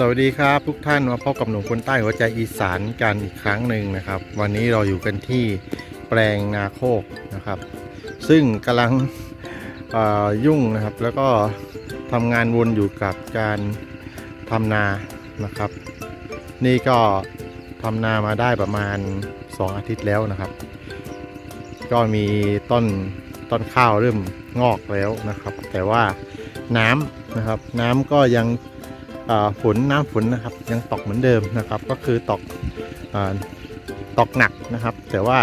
สวัสดีครับทุกท่านมาพบกับหนุ่มคนใต้หัวใจอีสานกันอีกครั้งหนึ่งนะครับ วันนี้เราอยู่กันที่แปลงนาโคกนะครับ ซึ่งกำลังยุ่งนะครับ แล้วก็ทำงานวนอยู่กับการทำนานะครับ นี่ก็ทำนามาได้ประมาณ 2 อาทิตย์แล้วนะครับ ก็มีต้นต้นข้าวเริ่มงอกแล้วนะครับ แต่ว่าน้ำนะครับ น้ำก็ยัง ฝนน้ำฝนนะครับ ยังตกเหมือนเดิมนะครับ ก็คือตกอตกหนักนะครับ แต่ว่า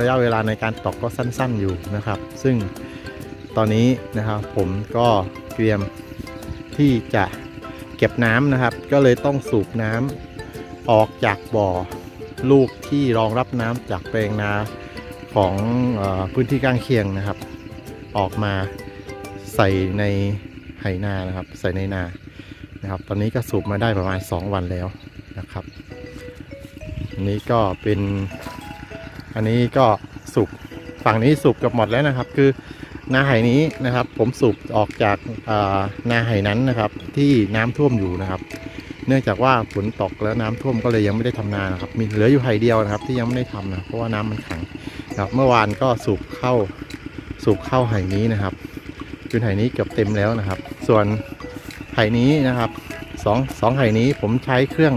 ระยะเวลาในการตกก็สั้นๆอยู่นะครับ ซึ่งตอนนี้นะครับผมก็เตรียมที่จะเก็บน้ำนะครับ ก็เลยต้องสูบน้ำออกจากบ่อลูกที่รองรับน้ำจากแปลงนาของออพื้นที่ข้างเคียงนะครับ ออกมาใส่ในไหนานะครับ ใส่ในนา นะครับ ตอนนี้ก็สูบมาได้ประมาณ 2 วันแล้วนะครับอันนี้ก็เป็น อันนี้ก็สูบฝั่งนี้สูบกับหมดแล้วนะครับ คือนาไห่นี้นะครับ ผมสูบออกจากานาไหนั้นนะครับ ที่น้ำท่วมอยู่นะครับ เนื่องจากว่าฝนตกแล้วน้ำท่วมก็เลยยังไม่ได้ทำนานะครับ มีเหลืออยู่ไห่เดียวนะครับ ที่ยังไม่ได้ทำนะเพราะว่าน้ำมันขังนะครับ เมื่อวานก็สูบเข้าสูบเข้าไห่นี้นะครับจนไห่นี้เกือบเต็มแล้วนะครับ ส่วน ไหนี้นะครับสองสองไหนี้ผมใช้เครื่อง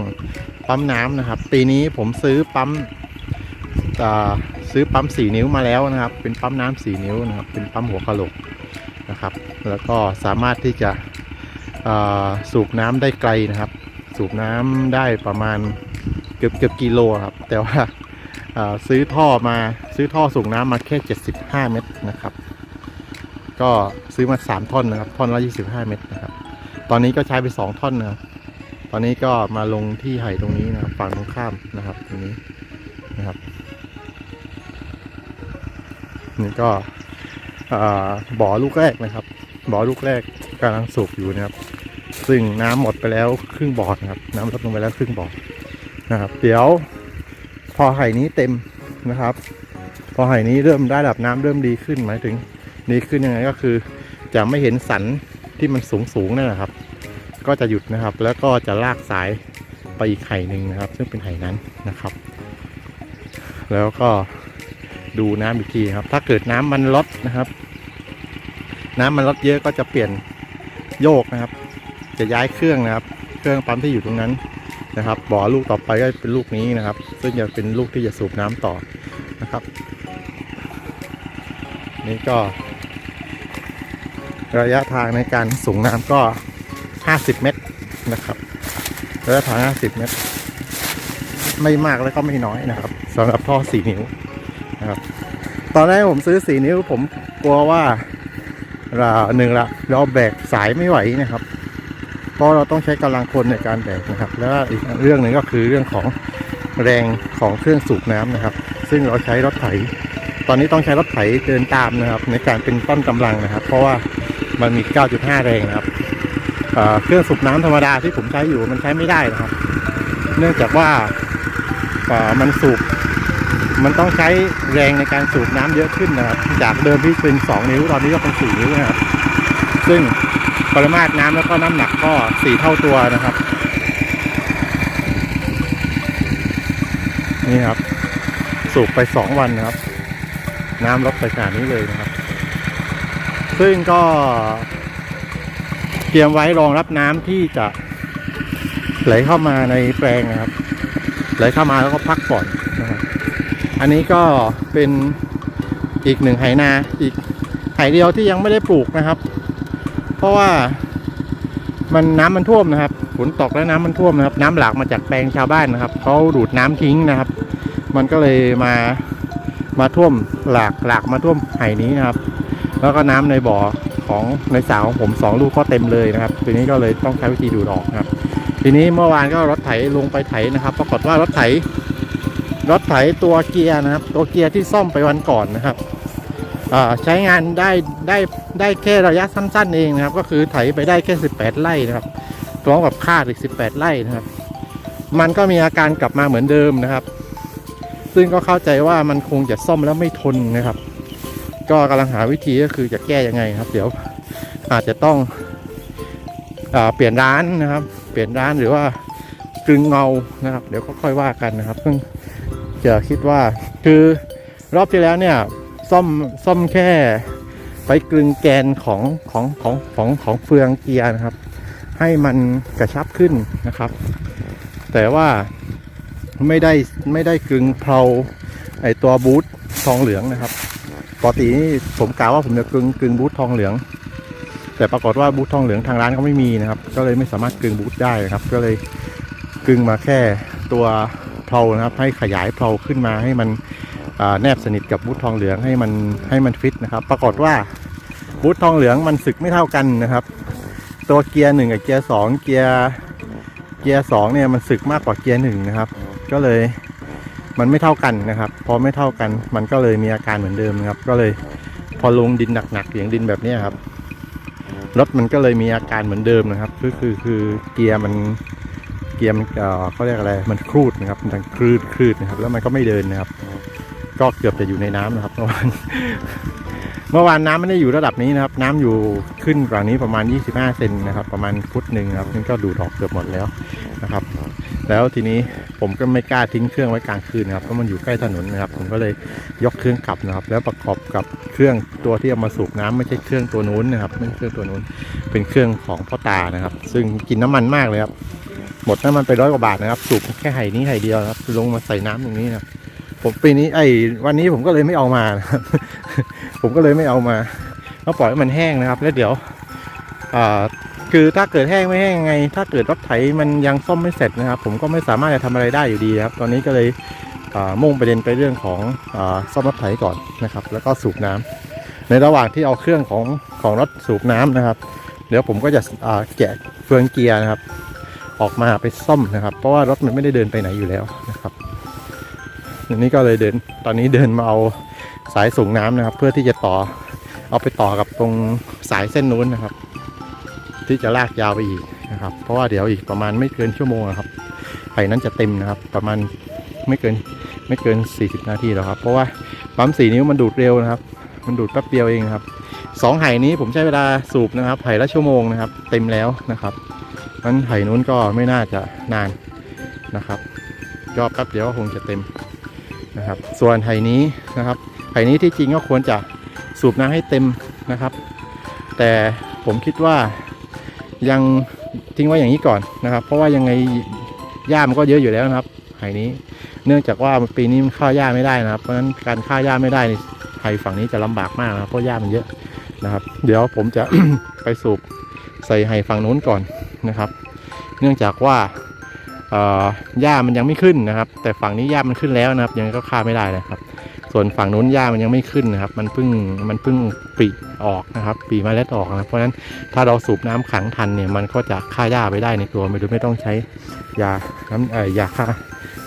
ปั๊มน้ำนะครับ ปีนี้ผมซื้อปั๊มอ่าซื้อปั๊มสี่นิ้วมาแล้วนะครับ เป็นปั๊มน้ำสี่นิ้วนะครับ เป็นปั๊มหัวกะโหลกนะครับ แล้วก็สามารถที่จะอ่าสูบน้ำได้ไกลนะครับ สูบน้ำได้ประมาณเกือบเกือบกิโลครับ แต่ว่าอ่าซื้อท่อมาซื้อท่อสูบน้ำมาแค่ 75 เมตรนะครับ ก็ซื้อมา 3 ท่อนนะครับ ท่อนละ25 เมตรนะครับ ตอนนี้ก็ใช้ไป2ท่อนนะครับตอนนี้ก็มาลงที่ไห่ตรงนี้นะครับฝั่งตรงข้ามนะครับตรงนี้นะครับนี่ก็บ่อลูกแรกนะครับ บ่อลูกแรกกำลังสูบอยู่นะครับ ซึ่งน้ำหมดไปแล้วครึ่งบ่อนะครับ น้ำลดลงไปแล้วครึ่งบ่อนะครับ เดี๋ยวพอไห่นี้เต็มนะครับ พอไห่นี้เริ่มได้ระดับน้ำเริ่มดีขึ้นหมายถึงดีขึ้นยังไงก็คือ จะไม่เห็นสันที่มันสูงสูงๆนั่นแหละครับ ก็จะหยุดนะครับ แล้วก็จะลากสายไปอีกไห่หนึ่งนะครับ ซึ่งเป็นไห่นั้นนะครับ แล้วก็ดูน้ำอีกทีครับ ถ้าเกิดน้ำมันลดนะครับ น้ำมันลดเยอะก็จะเปลี่ยนโยกนะครับ จะย้ายเครื่องนะครับ เครื่องปั๊มที่อยู่ตรงนั้นนะครับ บ่อลูกต่อไปก็เป็นลูกนี้นะครับ ซึ่งจะเป็นลูกที่จะสูบน้ำต่อนะครับ นี่ก็ ระยะทางในการสูงน้ำก็ 50 เมตรนะครับระยะทาง 50 เมตร ไม่มากแล้วก็ไม่น้อยนะครับสำหรับท่อ 4 นิ้วนะครับ ตอนแรกผมซื้อ 4 นิ้วผมกลัวว่าเราหนึ่งละเราแบกสายไม่ไหวนะครับเพราะเราต้องใช้กำลังคนในการแบกนะครับ แล้วอีกเรื่องหนึ่งก็คือเรื่องของแรงของเครื่องสูบน้ำนะครับ ซึ่งเราใช้รถไถ ตอนนี้ต้องใช้รถไถเดินตามนะครับ ในการเป็นต้นกำลังนะครับ เพราะว่ามันมี 9.5 แรงนะครับ เครื่องสูบน้ำธรรมดาที่ผมใช้อยู่มันใช้ไม่ได้นะครับ เนื่องจากว่ามันสูบมันต้องใช้แรงในการสูบน้ำเยอะขึ้นนะครับ จากเดิมที่เป็น 2 นิ้วตอนนี้ก็เป็น 4 นิ้วนะครับ ซึ่งปริมาตรน้ำแล้วก็น้ำหนักก็ 4 เท่าตัวนะครับ นี่ครับ สูบไป 2 วันนะครับ น้ำลดไปขนาดนี้เลยนะครับ ซึ่งก็ ตรียมไว้รองรับน้ำที่จะไหลเข้ามาในแปลงนะครับ ไหลเข้ามาแล้วก็พักก่อนนะครับอันนี้ก็เป็นอีกหนึ่งไหนาอีกไหเดียวที่ยังไม่ได้ปลูกนะครับ เพราะว่ามันน้ำมันท่วมนะครับฝนตกแล้วน้ำมันท่วมนะครับ น้ำหลากมาจากแปลงชาวบ้านนะครับเขาดูดน้ำทิ้งนะครับ มันก็เลยมามาท่วมหลากหลากมาท่วมไหนี้นะครับ แล้วก็น้ำในบ่อ ของในสาวของผมสองลูกก็เต็มเลยนะครับทีนี้ก็เลยต้องใช้วิธีดูดออกนะครับ ทีนี้เมื่อวานก็รถไถลงไปไถนะครับ ปรากฏว่ารถไถ รถไถตัวเกียร์นะครับ ตัวเกียร์ที่ซ่อมไปวันก่อนนะครับใช้งานได้ได้ได้แค่ระยะสั้นๆเองนะครับ ก็คือไถไปได้แค่ 18 ไร่นะครับพร้อมกับคาดอีก 18 ไร่นะครับ มันก็มีอาการกลับมาเหมือนเดิมนะครับ ซึ่งก็เข้าใจว่ามันคงจะซ่อมแล้วไม่ทนนะครับ ก็กำลังหาวิธีก็คือจะแก้ยังไงครับ เดี๋ยวอาจจะต้องอเปลี่ยนร้านนะครับ เปลี่ยนร้านหรือว่ากลึงเงานะครับ เดี๋ยวก็ค่อยว่ากันนะครับเพิ่งจะคิดว่าคือรอบที่แล้วเนี่ยซ่อมซ่อมแค่ไปกลึงแกนของของของของของเฟืองเกียร์นะครับ ให้มันกระชับขึ้นนะครับ แต่ว่าไม่ได้ไม่ได้กลึงเพลาไอตัวบูท ทองเหลืองนะครับปกตินี่ผมกล่าวว่าผมจะกึงกึงบูททองเหลือง แต่ปรากฏว่าบูททองเหลืองทางร้านเขาไม่มีนะครับ ก็เลยไม่สามารถกึงบูทได้นะครับ ก็เลยกึงมาแค่ตัวเพลานะครับ ให้ขยายเพลาขึ้นมาให้มันแนบสนิทกับบูททองเหลืองให้มันให้มันฟิตนะครับ ปรากฏว่าบูททองเหลืองมันสึกไม่เท่ากันนะครับ ตัวเกียร์หนึ่งกับเกียร์สองเกียร์เกียร์สองเนี่ยมันสึกมากกว่าเกียร์หนึ่งนะครับ ก็เลย มันไม่เท่ากันนะครับ พอไม่เท่ากัน มันก็เลยมีอาการเหมือนเดิมนะครับ ก็เลยพอลงดินหนักๆอย่างดินแบบนี้ครับรถมันก็เลยมีอาการเหมือนเดิมนะครับคือคือคือเกียร์มันเกียร์มันเอ่อเขาเรียกอะไรมันครูดนะครับมันคลืดคลืดนะครับ แล้วมันก็ไม่เดินนะครับ ก็เกือบจะอยู่ในน้ำนะครับเมื่อวานเมื่อวานน้ำไม่ได้อยู่ระดับนี้นะครับ น้ำอยู่ขึ้นกว่านี้ประมาณ 25 เซนนะครับ ประมาณฟุตหนึ่งครับนี่ก็ดูดออกเกือบหมดแล้วนะครับ แล้วทีนี้ผมก็ไม่กล้าทิ้งเครื่องไว้กลางคืนนะครับเพราะมันอยู่ใกล้ถนนนะครับ ผมก็เลยยกเครื่องกลับนะครับ แล้วประกอบกับเครื่องตัวที่เอามาสูบน้ำไม่ใช่เครื่องตัวนู้นนะครับไม่ใช่เครื่องตัวนู้นเป็นเครื่องของพ่อตานะครับ ซึ่งกินน้ำมันมากเลยครับหมดน้ำมันไปร้อยกว่าบาทนะครับ สูบแค่ไห่นี้ไห่เดียวครับ ลงมาใส่น้ำตรงนี้นะครับผมปีนี้ไอ้วันนี้ผมก็เลยไม่เอามานะครับผมก็เลยไม่เอามาก็ปล่อยให้มันแห้งนะครับ แล้วเดี๋ยวอ่า คือถ้าเกิดแห้งไม่แห้งยังไง ถ้าเกิดรถไถมันยังซ่อมไม่เสร็จนะครับ ผมก็ไม่สามารถจะทำอะไรได้อยู่ดีครับ ตอนนี้ก็เลยมุ่งประเด็นไปเรื่องของอซ่อมรถไถก่อนนะครับ แล้วก็สูบน้ำในระหว่างที่เอาเครื่องของของรถสูบน้ำนะครับ เดี๋ยวผมก็จะแกะเฟืองเกียร์นะครับ ออกมาไปซ่อมนะครับ เพราะว่ารถมันไม่ได้เดินไปไหนอยู่แล้วนะครับอันนี้ก็เลยเดินตอนนี้เดินมาเอาสายส่งน้ำนะครับ เพื่อที่จะต่อเอาไปต่อกับตรงสายเส้นนู้นนะครับ ที่จะลากยาวไปอีกนะครับ เพราะว่าเดี๋ยวอีกประมาณไม่เกินชั่วโมงนะครับไผ่นั้นจะเต็มนะครับ ประมาณไม่เกินไม่เกิน 40 นาทีแล้วครับ เพราะว่าปั๊มสีนิ้วมันดูดเร็วนะครับ มันดูดแป๊บเดียวเองครับสองไห่นี้ผมใช้เวลาสูบนะครับไห่ละชั่วโมงนะครับ เต็มแล้วนะครับนั้นไห่นู้นก็ไม่น่าจะนานนะครับก็แป๊บเดียวก็คงจะเต็มนะครับ ส่วนไห่นี้นะครับไห่นี้ที่จริงก็ควรจะสูบน้ำให้เต็มนะครับ แต่ผมคิดว่า ยังทิ้งไว้อย่างนี้ก่อนนะครับ เพราะว่ายังไงหญ้ามันก็เยอะอยู่แล้วนะครับไห่นี้ เนื่องจากว่าปีนี้มันฆ่าหญ้าไม่ได้นะครับ เพราะฉะนั้นการฆ่าหญ้าไม่ได้นี่ไห่ฝั่งนี้จะลำบากมากนะครับเพราะหญ้ามันเยอะนะครับ เดี๋ยวผมจะ ไปสูบใส่ไห่ฝั่งนู้นก่อนนะครับ เนื่องจากว่าเอ่อหญ้ามันยังไม่ขึ้นนะครับ แต่ฝั่งนี้หญ้ามันขึ้นแล้วนะครับ ยังไงก็ฆ่าไม่ได้นะครับ ส่วนฝั่งนู้นหญ้ามันยังไม่ขึ้นนะครับ มันเพิ่งมันเพิ่งปริออกนะครับปริเมาเล็ดออกนะเพราะฉะนั้นถ้าเราสูบน้ำขังทันเนี่ยมันก็จะฆ่าหญ้าไปได้ในตัวไม่โดยไม่ต้องใช้ยาน้ำเอ่อยาฆ่า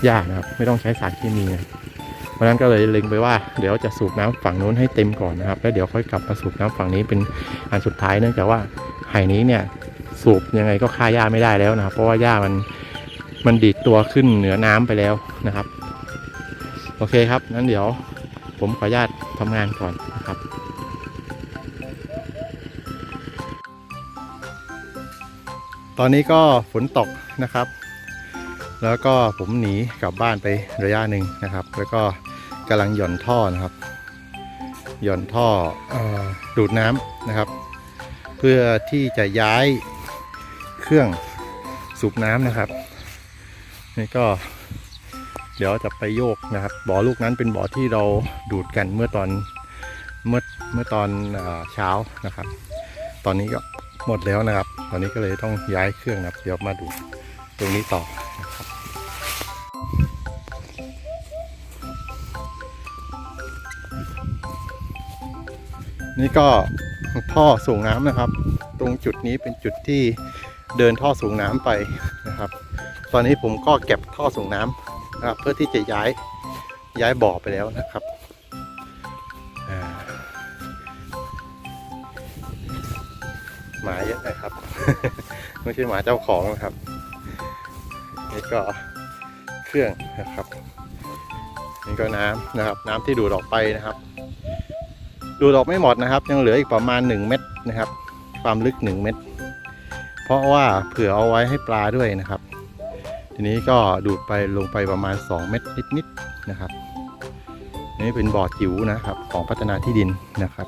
หญ้านะครับ ไม่ต้องใช้สารเคมีนะเพราะฉะนั้นก็เลยเล็งไปว่าเดี๋ยวจะสูบน้ำฝั่งนู้นให้เต็มก่อนนะครับ แล้วเดี๋ยวค่อยกลับมาสูบน้ำฝั่งนี้เป็นอันสุดท้ายเนื่องจากว่าไห่นี้เนี่ยสูบยังไงก็ฆ่าหญ้าไม่ได้แล้วนะครับ เพราะว่าหญ้ามันมันดีดตัวขึ้นเหนือน้ำไปแล้วนะครับ โอเคครับนั้นเดี๋ยว ผมขออนุญาตทำงานก่อนนะครับตอนนี้ก็ฝนตกนะครับ แล้วก็ผมหนีกลับบ้านไประยะหนึ่งนะครับ แล้วก็กำลังหย่อนท่อนะครับ หย่อนท่อออดูดน้ำนะครับ เพื่อที่จะย้ายเครื่องสูบน้ำนะครับ นี่ก็ เดี๋ยวจะไปโยกนะครับ บ่อลูกนั้นเป็นบ่อที่เราดูดกันเมื่อตอนเมื่อเมื่อตอนเช้านะครับ ตอนนี้ก็หมดแล้วนะครับ ตอนนี้ก็เลยต้องย้ายเครื่องนะครับ เดี๋ยวมาดูตรงนี้ต่อนะครับนี่ก็ท่อส่งน้ำนะครับ ตรงจุดนี้เป็นจุดที่เดินท่อส่งน้ำไปนะครับ ตอนนี้ผมก็เก็บท่อส่งน้ำ นะครับ เพื่อที่จะย้ายย้ายบ่อไปแล้วนะครับหมาเยอะนะครับ ไม่ใช่หมาเจ้าของนะครับนี่ก็เครื่องนะครับนี่ก็น้ำนะครับ น้ำที่ดูดออกไปนะครับ ดูดออกไม่หมดนะครับ ยังเหลืออีกประมาณ 1 เม็ดนะครับ ความลึก 1 เม็ดเพราะว่าเผื่อเอาไว้ให้ปลาด้วยนะครับ ทีนี้ก็ดูดไปลงไปประมาณ 2 เม็ดนิดๆนะครับนี่เป็นบ่อจิ๋วนะครับ ของพัฒนาที่ดินนะครับ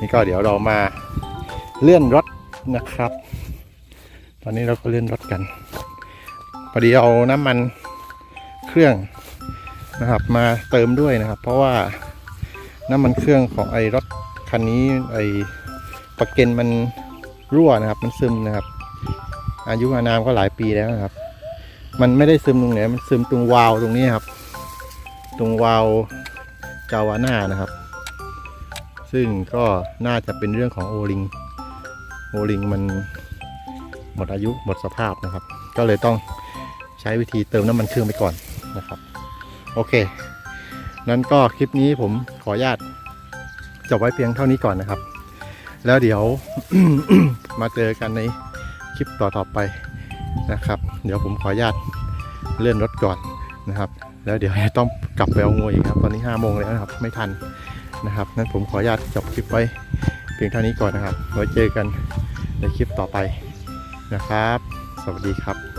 นี่ก็เดี๋ยวเรามาเลื่อนรถนะครับ ตอนนี้เราก็เลื่อนรถกันพอดีเอาน้ำมันเครื่องนะครับ มาเติมด้วยนะครับ เพราะว่าน้ำมันเครื่องของไอ้รถคันนี้ไอ้ปะเก็นมันรั่วนะครับ มันซึมนะครับ อายุอานามก็หลายปีแล้วนะครับ มันไม่ได้ซึมตรงไหนมันซึมตรงวาลตรงนี้ครับ ตรงวาลกาวาน่านะครับ ซึ่งก็น่าจะเป็นเรื่องของโอลิงโอลิงมันหมดอายุหมดสภาพนะครับ ก็เลยต้องใช้วิธีเติมน้ำมันเครื่องไปก่อนนะครับ โอเค นั้นก็คลิปนี้ผมขออนุญาตจบไว้เพียงเท่านี้ก่อนนะครับ แล้วเดี๋ยวมาเจอกันในคลิปต่อๆไป นะครับ เดี๋ยวผมขออนุญาตเลื่อนรถก่อนนะครับ แล้วเดี๋ยวต้องกลับไปเอางูอีกครับ ตอนนี้5โมงแล้วนะครับ ไม่ทันนะครับนั้นผมขออนุญาตจบคลิปไว้เพียงเท่านี้ก่อนนะครับไว้เจอกันในคลิปต่อไปนะครับ สวัสดีครับ